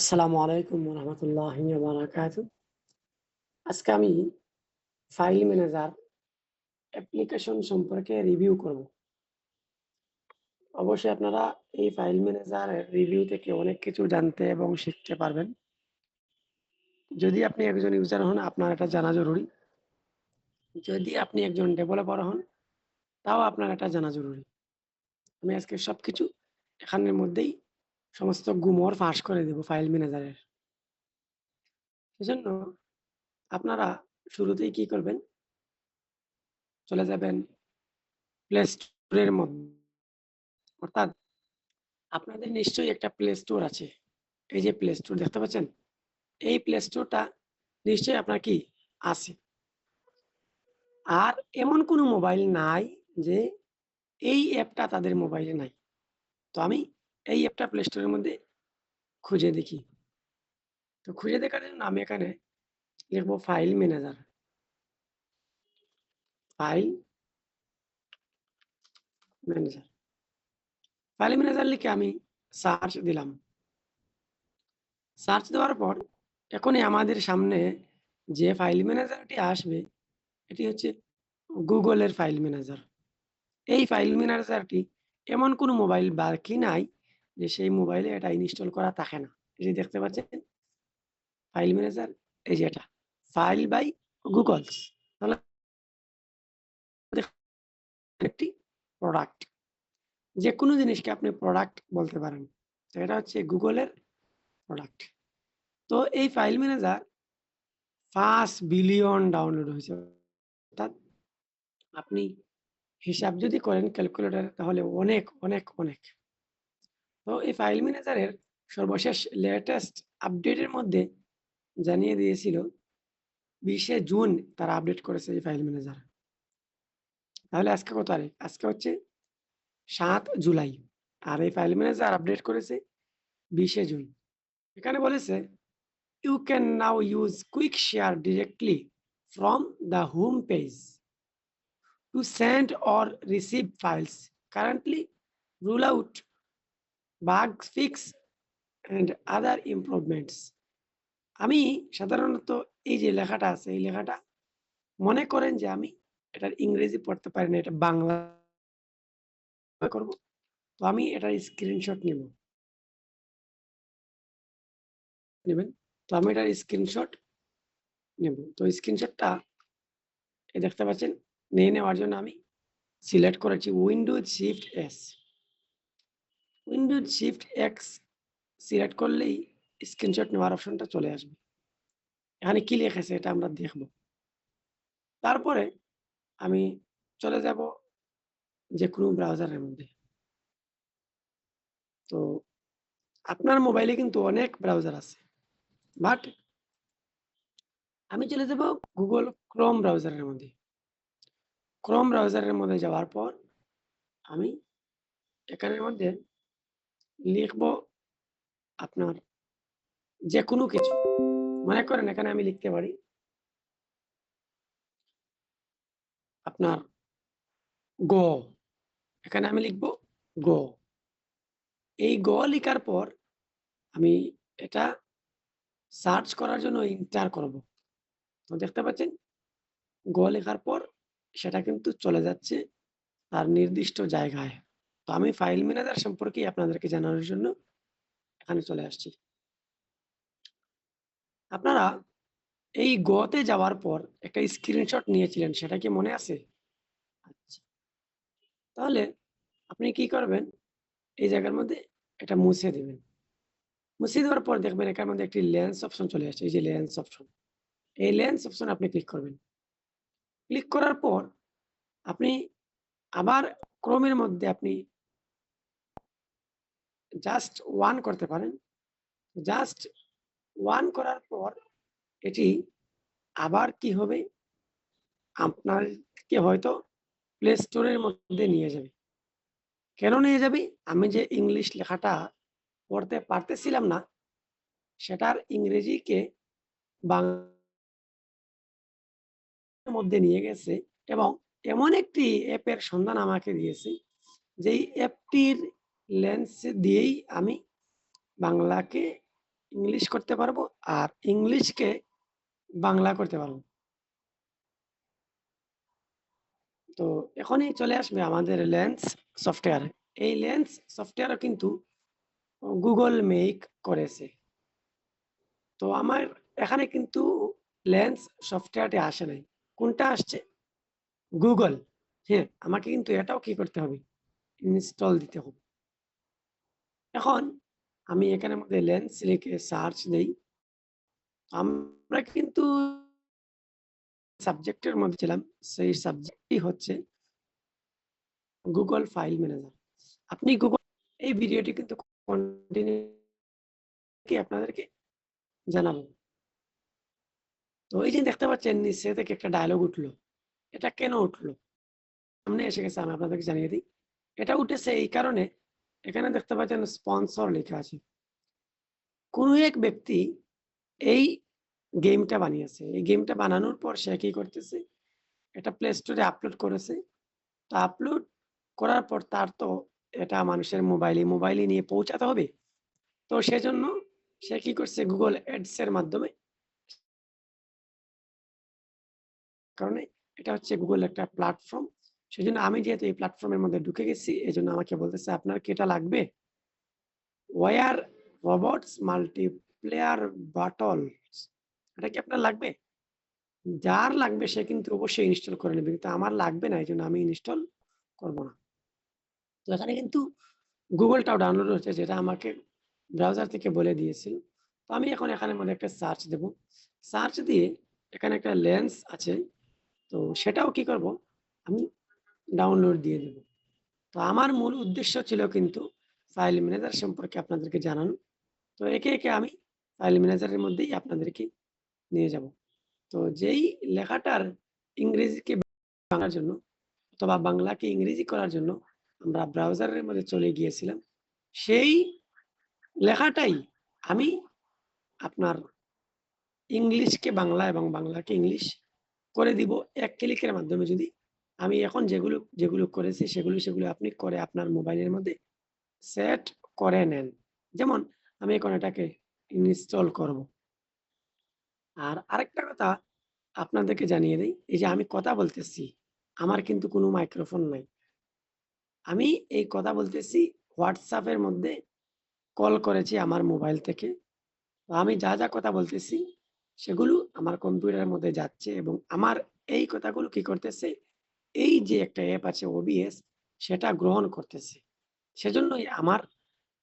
আসসালামু আলাইকুম রহমতুল্লাহ বারাকাত আজকে আমি ফাইল ম্যানেজার অ্যাপ্লিকেশন সম্পর্কে রিভিউ করব। অবশ্যই আপনারা এই ফাইল ম্যানেজারের রিভিউ থেকে অনেক কিছু জানতে এবং শিখতে পারবেন। যদি আপনি একজন ইউজার হন, আপনার এটা জানা জরুরি। যদি আপনি একজন ডেভেলপার হন, তাও আপনার এটা জানা জরুরি। আমি আজকে সবকিছু এখানের মধ্যেই সমস্ত গুমর ফাঁস করে দেব ফাইল ম্যানেজারের। সেজন্য আপনারা শুরুতেই কি করবেন? চলে যাবেন প্লে স্টোরের মধ্যে। অর্থাৎ আপনাদের নিশ্চয়ই একটা প্লে স্টোর আছে। এই যে প্লে স্টোর দেখতে পাচ্ছেন? এই প্লে স্টোরটা নিশ্চয়ই আপনার কি? আছে। আর এমন কোনো মোবাইল নাই যে এই অ্যাপটা তাদের মোবাইলে নাই। তো আমি এই অ্যাপটা প্লে স্টোরের মধ্যে খুঁজে দেখি। তো খুঁজে দেখার জন্য আমি এখানে লিখব file manager file manager file manager লিখে আমি সার্চ দিলাম। সার্চ দেওয়ার পর এখনই আমাদের সামনে যে ফাইল ম্যানেজারটি আসবে, এটি হচ্ছে গুগলের ফাইল ম্যানেজার এই ফাইল ম্যানেজারটি এমন কোনো মোবাইল বাকি নাই যে সেই মোবাইলে এটা ইনস্টল করা থাকে না। এই যে দেখতে পাচ্ছেন? ফাইল ম্যানেজার এই যে এটা। ফাইল বাই গুগল তাহলে একটি প্রোডাক্ট যে কোনো জিনিসকে আপনি প্রোডাক্ট বলতে পারেন। তো এটা হচ্ছে গুগলের প্রোডাক্ট তো এই ফাইল ম্যানেজার পাঁচ বিলিয়ন ডাউনলোড হয়েছে। অর্থাৎ আপনি হিসাব যদি করেন ক্যালকুলেটর তাহলে অনেক অনেক অনেক। তো এই ফাইল ম্যানেজারের সর্বশেষ লেটেস্ট আপডেটের মধ্যে জানিয়ে দিয়েছিল, বিশে জুন তারা আপডেট করেছে এই ফাইল ম্যানেজার তাহলে আজকে কত তারিখ? আজকে হচ্ছে সাত জুলাই। আর এই ফাইল ম্যানেজার আপডেট করেছে বিশে জুন। এখানে বলেছে you can now use quick share directly from the home page to send or receive files currently roll out bug fix and other improvements আমি সাধারণত এই যে লেখাটা আছে, এই লেখাটা মনে করেন যে আমি এটার ইংরেজি পড়তে পারি না, এটা বাংলা করব, তো আমি এটার স্ক্রিনশট নেব। নেবেন? তো আমি এটার স্ক্রিনশট নেব। তো স্ক্রিনশটটা দেখতে পাচ্ছেন, নিয়ে নেওয়ার জন্য আমি সিলেক্ট করেছি Windows shift S Windows shift X select করলেই স্ক্রিনশট নেওয়ার অপশনটা চলে আসবে। এখানে কি লিখেছে এটা আমরা দেখব। তারপরে আমি চলে যাব যে কোনো ব্রাউজারের মধ্যে। তো আপনার মোবাইলে কিন্তু অনেক ব্রাউজার আছে। বাট আমি চলে যাব গুগল ক্রোম ব্রাউজারের মধ্যে। ক্রোম ব্রাউজারের মধ্যে যাওয়ার পর আমি এখানের মধ্যে লিখব আপনার যে কোনো কিছু। মনে করেন এখানে আমি লিখতে পারি আপনার গ। এখানে আমি লিখব গ। এই গ লেখার পর আমি এটা সার্চ করার জন্য ইন্টার করব। তো দেখতে পাচ্ছেন, গ লেখার পর সেটা কিন্তু চলে যাচ্ছে তার নির্দিষ্ট জায়গায়। তো আমি ফাইল ম্যানেজার সম্পর্কে আপনাদেরকে জানানোর জন্য এখানে চলে আসছি। আপনারা এই গতে যাওয়ার পর একটা স্ক্রিনশট নিয়েছিলেন, সেটা কি মনে আছে? আচ্ছা। তাহলে আপনি কি করবেন? এই জায়গার মধ্যে এটা মুছে দেবেন। মুছে দেওয়ার পর দেখবেন এখার মধ্যে একটি লেন্স অপশন চলে আসছে, এই যে লেন্স অপশন এই লেন্স অপশন আপনি ক্লিক করবেন। ক্লিক করার পর আপনি আবার ক্রমের মধ্যে আপনি জাস্ট ওয়ান করতে পারেন। জাস্ট ওয়ান করার পর এটি আবার কি হবে? আপনাকে হয়তো প্লে স্টোরের মধ্যে নিয়ে যাবে। কেন নিয়ে যাবে? আমি যে ইংলিশ লেখাটা পড়তে পারতেছিলাম না, সেটার ইংরেজিকে বাংলার মধ্যে নিয়ে গেছে এবং এমন একটি অ্যাপের সন্ধান আমাকে দিয়েছে, যেই অ্যাপটির লেন্স দিয়েই আমি বাংলাকে ইংলিশ করতে পারব আর ইংলিশকে বাংলা করতে পারব। তো এখনই চলে আসবে আমাদের লেন্স সফটওয়্যার। এই লেন্স সফটওয়্যারও কিন্তু গুগল মেক করেছে। তো আমার এখানে কিন্তু লেন্স সফটওয়্যারটি আসে নাই। কোনটা আসছে? গুগল। হ্যাঁ আমাকে কিন্তু এটাও কি করতে হবে? ইনস্টল দিতে হবে। এখন আমি এখানে মধ্যে লেন্স লিখে সার্চ দেই। আমরা কিন্তু সাবজেক্টের মধ্যে ছিলাম, সেই সাবজেক্টই হচ্ছে গুগল ফাইল ম্যানেজার আপনি গুগল এই ভিডিওটি কিন্তু কন্টিনিউ আপনাদেরকে জানাব। তো এই যে দেখতে পাচ্ছেন, নিচে থেকে একটা ডায়লগ উঠল। এটা কেন উঠল? সামনে এসে গেছে, আমি আপনাদেরকে জানিয়ে দিই। এটা উঠেছে এই কারণে এখানে দেখতে পাচ্ছেন স্পন্সর লেখা আছে। কোনো এক ব্যক্তি এই গেমটা বানিয়েছে। এই গেমটা বানানোর পর সে কি করতেছে? এটা প্লে স্টোরে আপলোড করেছে। তো আপলোড করার পর তার তো এটা মানুষের মোবাইলে মোবাইলে নিয়ে পৌঁছাতে হবে। তো সেজন্য সে কি করছে? গুগল এডস এর মাধ্যমে কারণে এটা হচ্ছে গুগল একটা প্ল্যাটফর্ম সেজন্য আমি যেহেতু এই প্ল্যাটফর্মের মধ্যে ঢুকে গেছি এই জন্য আমাকে বলতেছে, আপনার কি এটা লাগবে? ওয়ার রোবটস মাল্টিপ্লেয়ার বাটলস এটা কি আপনার লাগবে? যার লাগবে সে কিন্তু অবশ্যই ইনস্টল করে নেবে, কিন্তু আমার লাগবে না এই জন্য আমি ইনস্টল করব না। তো এখানে কিন্তু গুগলটাও ডাউনলোড হচ্ছে যেটা আমাকে ব্রাউজার থেকে বলে দিয়েছিল। তো আমি এখন এখানে মধ্যে একটা সার্চ দেব। সার্চ দিয়ে এখানে একটা লেন্স আছে, তো সেটাও কি করব? আমি ডাউনলোড দিয়ে দেব। তো আমার মূল উদ্দেশ্য ছিল কিন্তু ফাইল ম্যানেজার সম্পর্কে আপনাদেরকে জানানো। তো একে একে আমি ফাইল ম্যানেজারের মধ্যেই আপনাদেরকে নিয়ে যাব। তো যেই লেখাটার ইংরেজিকে বাংলার জন্য অথবা বাংলাকে ইংরেজি করার জন্য আমরা ব্রাউজারের মধ্যে চলে গিয়েছিলাম, সেই লেখাটাই আমি আপনার ইংলিশকে বাংলা এবং বাংলাকে ইংলিশ করে দিব এক ক্লিকের মাধ্যমে। যদি আমি এখন যেগুলো যেগুলো করেছি সেগুলো সেগুলো আপনি করে আপনার মোবাইলের মধ্যে সেট করে নেন। যেমন আমি এখন এটাকে ইনস্টল করব। আর আরেকটা কথা আপনাদেরকে জানিয়ে দিই, এই যে আমি কথা বলতেছি, আমার কিন্তু কোনো মাইক্রোফোন নাই। আমি এই কথা বলতেছি হোয়াটসঅ্যাপের মধ্যে কল করেছি আমার মোবাইল থেকে। আমি যা যা কথা বলতেছি, সেগুলো আমার কম্পিউটারের মধ্যে যাচ্ছে এবং আমার এই কথাগুলো কি করতেছে এই যে একটা অ্যাপ আছে ওবিএস সেটা গ্রহণ করতেছে। সেজন্যই আমার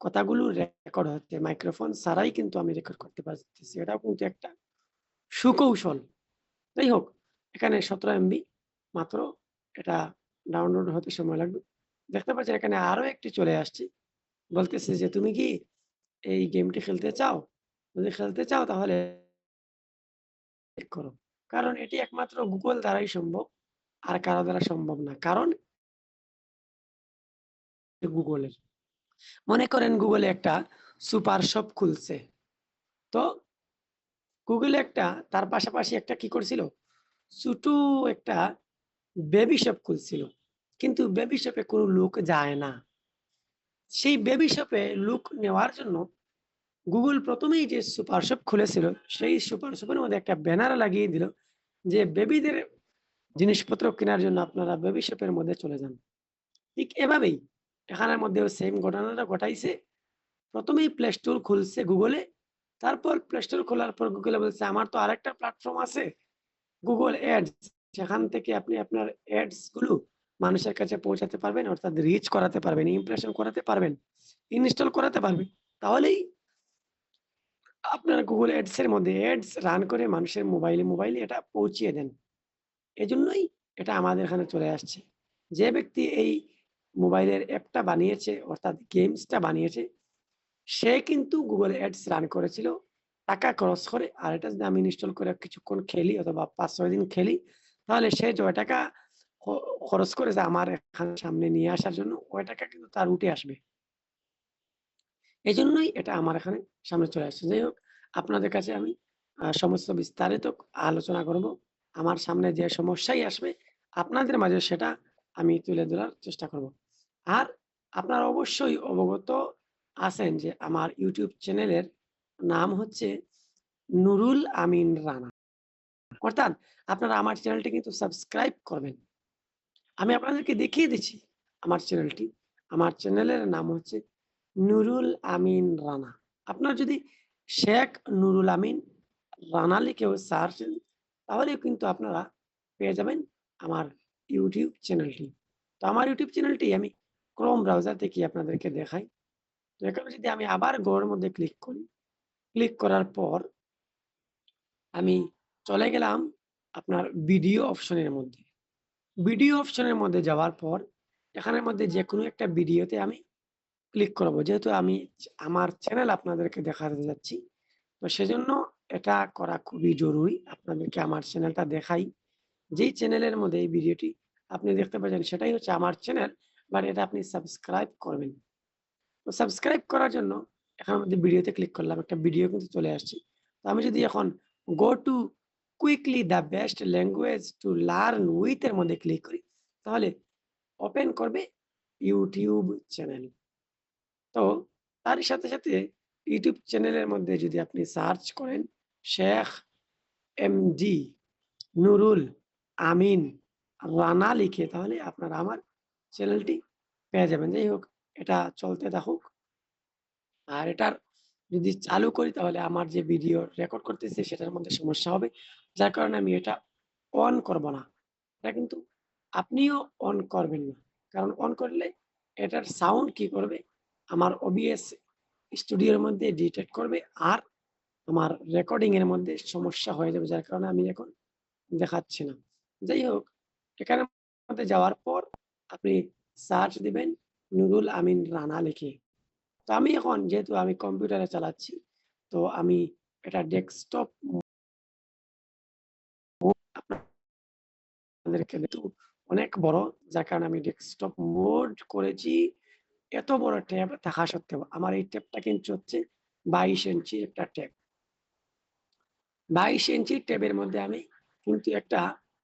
কথাগুলো রেকর্ড হচ্ছে মাইক্রোফোন ছাড়াই কিন্তু আমি রেকর্ড করতে পারতেছি। এটাও কিন্তু একটা সুকৌশল। যাই হোক, এখানে সতেরো এমবি মাত্র, এটা ডাউনলোড হতে সময় লাগবে। দেখতে পাচ্ছি এখানে আরও একটি চলে আসছি। বলতেছে যে, তুমি কি এই গেমটি খেলতে চাও? যদি খেলতে চাও তাহলে করো। কারণ এটি একমাত্র গুগল দ্বারাই সম্ভব। আর কারও দ্বারা সম্ভব না। কারণ গুগলের। মনে করেন গুগলে একটা সুপার শপ খুলছে। তো গুগলে একটা, তার পাশাপাশি একটা কি করছিল? ছোট একটা বেবি শপ খুলছিল। কিন্তু বেবি শপে কোনো লোক যায় না। সেই বেবি শপে লুক নেওয়ার জন্য গুগল প্রথমেই যে সুপার শপ খুলেছিল, সেই সুপার শপের মধ্যে একটা ব্যানার লাগিয়ে দিল যে বেবিদের জিনিসপত্র কেনার জন্য আপনারা বেবি মধ্যে চলে যান। ঠিক এভাবেই এখানের মধ্যেও সেম ঘটনাটা ঘটাইছে। প্রথমেই প্লে স্টোর খুলছে গুগলে তারপর প্লে স্টোর খোলার পর গুগলে বলছে, আমার তো আরেকটা প্ল্যাটফর্ম আছে। গুগল অ্যাডস সেখান থেকে আপনি আপনার অ্যাডসগুলো মানুষের কাছে পৌঁছাতে পারবেন, অর্থাৎ রিচ করাতে পারবেন ইমপ্রেশন করাতে পারবেন ইনস্টল করাতে পারবেন। তাহলেই আপনার গুগল অ্যাডস এর মধ্যে অ্যাডস রান করে মানুষের মোবাইলে মোবাইলে এটা পৌঁছিয়ে দেন। এজন্যই এটা আমাদের এখানে চলে আসছে। যে ব্যক্তি এই মোবাইলের অ্যাপটা বানিয়েছে, অর্থাৎ গেমসটা বানিয়েছে, সে কিন্তু গুগল অ্যাডস রান করেছিল, টাকা খরচ করে, আর এটা যদি আমি ইনস্টল করে কিছুক্ষণ খেলি অথবা পাঁচ, ছয় দিন খেলি, তাহলে সে যে টাকা খরচ করেছে আমার এখানে সামনে নিয়ে আসার জন্য, ওই টাকা কিন্তু তার উঠে আসবে। এই জন্যই এটা আমার এখানে সামনে চলে আসছে। যাই হোক, আপনাদের কাছে আমি সমস্ত বিস্তারিত আলোচনা করব। আমার সামনে যে সমস্যাই আসবে, আপনাদের মাঝে সেটা আমি তুলে ধরার চেষ্টা করব আর আপনারা অবশ্যই অবগত আছেন যে আমার ইউটিউব চ্যানেলের নাম হচ্ছে নুরুল আমিন রানা। অর্থাৎ আপনারা আমার চ্যানেলটি কিন্তু সাবস্ক্রাইব করবেন। আমি আপনাদেরকে দেখিয়ে দিচ্ছি আমার চ্যানেলটি। আমার চ্যানেলের নাম হচ্ছে নুরুল আমিন রানা। আপনার যদি শেখ নুরুল আমিন রানা লিখেও সার্চ দেন তাহলেও কিন্তু আপনারা পেয়ে যাবেন আমার ইউটিউব চ্যানেলটি। তো আমার ইউটিউব চ্যানেলটি আমি ক্রোম ব্রাউজার থেকে আপনাদেরকে দেখাই। তো এখানে যদি আমি আবার গোর মধ্যে ক্লিক করি, ক্লিক করার পর আমি চলে গেলাম আপনার ভিডিও অপশনের মধ্যে। ভিডিও অপশনের মধ্যে যাওয়ার পর এখানের মধ্যে যেকোনো একটা ভিডিওতে আমি ক্লিক করব। যেহেতু আমি আমার চ্যানেল আপনাদেরকে দেখাতে যাচ্ছি। তো সেজন্য এটা করা খুবই জরুরি। আপনাদেরকে আমার চ্যানেলটা দেখাই। যেই চ্যানেলের মধ্যে এই ভিডিওটি আপনি দেখতে পাচ্ছেন সেটাই হচ্ছে আমার চ্যানেল। বাট এটা আপনি সাবস্ক্রাইব করবেন। তো সাবস্ক্রাইব করার জন্য এখন মধ্যে ভিডিওতে ক্লিক করলাম। একটা ভিডিও কিন্তু চলে আসছে। তো আমি যদি এখন go to quickly the best language to learn with এর মধ্যে ক্লিক করি তাহলে ওপেন করবে ইউটিউব চ্যানেল। তো তার সাথে, সাথে ইউটিউব চ্যানেলের মধ্যে যদি আপনি সার্চ করেন শেখ এমডি নুরুল আমিন রানা লিখে, তাহলে আপনারা আমার চ্যানেলটি পেয়ে যাবেন। যাই হোক, এটা চলতে থাকুক। আর এটার যদি চালু করি, তাহলে আমার যে ভিডিও রেকর্ড করতেছি, সেটার মধ্যে সমস্যা হবে। যার কারণে আমি এটা অন করব না। এটা কিন্তু আপনিও অন করবেন না। কারণ অন করলে এটার সাউন্ড কি করবে? আমার OBS স্টুডিওর মধ্যে ডিটেক্ট করবে আর আমার রেকর্ডিং এর মধ্যে সমস্যা হয়ে যাবে। যার কারণে আমি এখন দেখাচ্ছি না। যাই হোক এখানের মধ্যে যাওয়ার পর আপনি সার্চ দিবেন নুরুল আমিন রানা লিখে। তো আমি এখন যেহেতু আমি কম্পিউটারে চালাচ্ছি, তো আমি এটা ডেস্কটপ অনেক বড়, যার কারণে আমি ডেস্কটপ মোড করেছি। এত বড় ট্যাব থাকা সত্ত্বেও আমার এই ট্যাবটা কিন্তু হচ্ছে ২২ ইঞ্চির একটা ট্যাব। ২২ ইঞ্চির ট্যাবের মধ্যে আমি কিন্তু একটা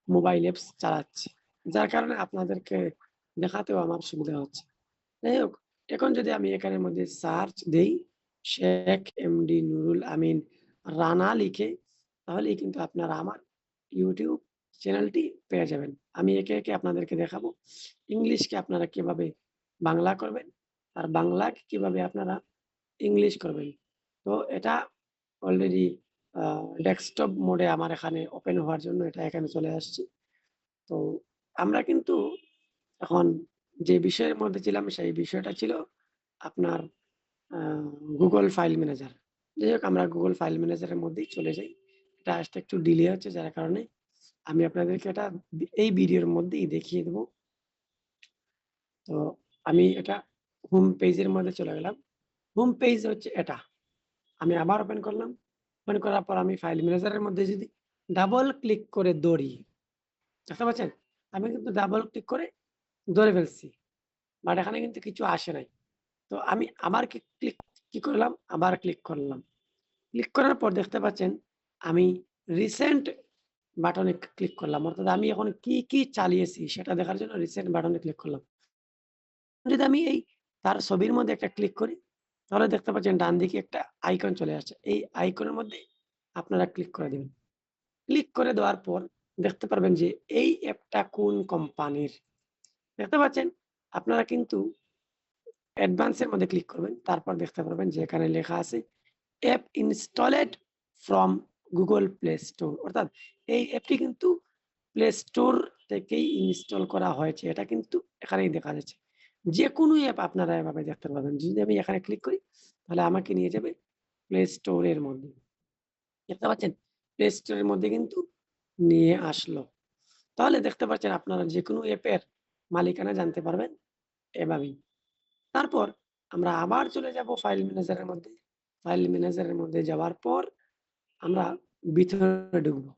মোবাইল অ্যাপস চালাচ্ছি। যার কারণে আপনাদেরকে দেখাতেও আমার সুবিধা হচ্ছে। যাই হোক এখন যদি আমি এখানের মধ্যে সার্চ দেই শেখ এমডি নুরুল আমিন রানা লিখে তাহলেই কিন্তু আপনারা আমার ইউটিউব চ্যানেলটি পেয়ে যাবেন। আমি একে, একে আপনাদেরকে দেখাবো ইংলিশকে আপনারা কীভাবে বাংলা করবেন আর বাংলাকে কীভাবে আপনারা ইংলিশ করবেন। তো এটা অলরেডি ডেস্কটপ মোডে আমার এখানে ওপেন হওয়ার জন্য এটা এখানে চলে আসছে। তো আমরা কিন্তু এখন যে বিষয়ের মধ্যে ছিলাম সেই বিষয়টা ছিল আপনার Google ফাইল ম্যানেজার। যাই হোক, আমরা গুগল ফাইল ম্যানেজারের মধ্যেই চলে যাই। এটা আসতে একটু ডিলে হচ্ছে যার কারণে আমি আপনাদেরকে এটা এই ভিডিওর মধ্যেই দেখিয়ে দেব। তো আমি এটা হোম পেজের মধ্যে চলে গেলাম। হোম পেজ হচ্ছে এটা। আমি আবার ওপেন করলাম। ওপেন করার পর আমি ফাইল ম্যানেজারের মধ্যে যদি ডাবল ক্লিক করে দৌড়ি। দেখতে পাচ্ছেন? আমি কিন্তু ডাবল ক্লিক করে ধরে ফেলছি। বাট এখানে কিন্তু কিছু আসে নাই। তো আমি আবার কি ক্লিক কি করলাম? আবার ক্লিক করলাম। ক্লিক করার পর দেখতে পাচ্ছেন আমি রিসেন্ট বাটনে ক্লিক করলাম। অর্থাৎ আমি এখন কি, কি চালিয়েছি সেটা দেখার জন্য রিসেন্ট বাটনে ক্লিক করলাম। যদি আমি এই তার ছবির মধ্যে একটা ক্লিক করি তাহলে দেখতে পাচ্ছেন ডান দিকে একটা আইকন চলে আসছে। এই আইকনের মধ্যে আপনারা ক্লিক করে দিবেন। ক্লিক করে দেওয়ার পর দেখতে পারবেন যে এই অ্যাপটা কোন কোম্পানির। দেখতে পাচ্ছেন আপনারা কিন্তু অ্যাডভান্স এর মধ্যে ক্লিক করবেন। তারপর দেখতে পারবেন যে এখানে লেখা আছে app installed from Google Play store অর্থাৎ এই অ্যাপটি কিন্তু প্লে স্টোর থেকেই ইনস্টল করা হয়েছে। এটা কিন্তু এখানেই দেখা যাচ্ছে। যেকোনো অ্যাপ আপনারা এভাবে দেখতে পাবেন। যদি আমি এখানে ক্লিক করি, তাহলে আমাকে নিয়ে যাবে প্লে স্টোরের মধ্যে। দেখতে পাচ্ছেন? প্লে স্টোরের মধ্যে কিন্তু নিয়ে আসলো। তাহলে দেখতে পাচ্ছেন আপনারা যেকোনো অ্যাপের মালিকানা জানতে পারবেন এভাবেই। তারপর আমরা আবার চলে যাব ফাইল ম্যানেজারের মধ্যে। ফাইল ম্যানেজারের মধ্যে যাওয়ার পর আমরা ভিতরে ঢুকবো।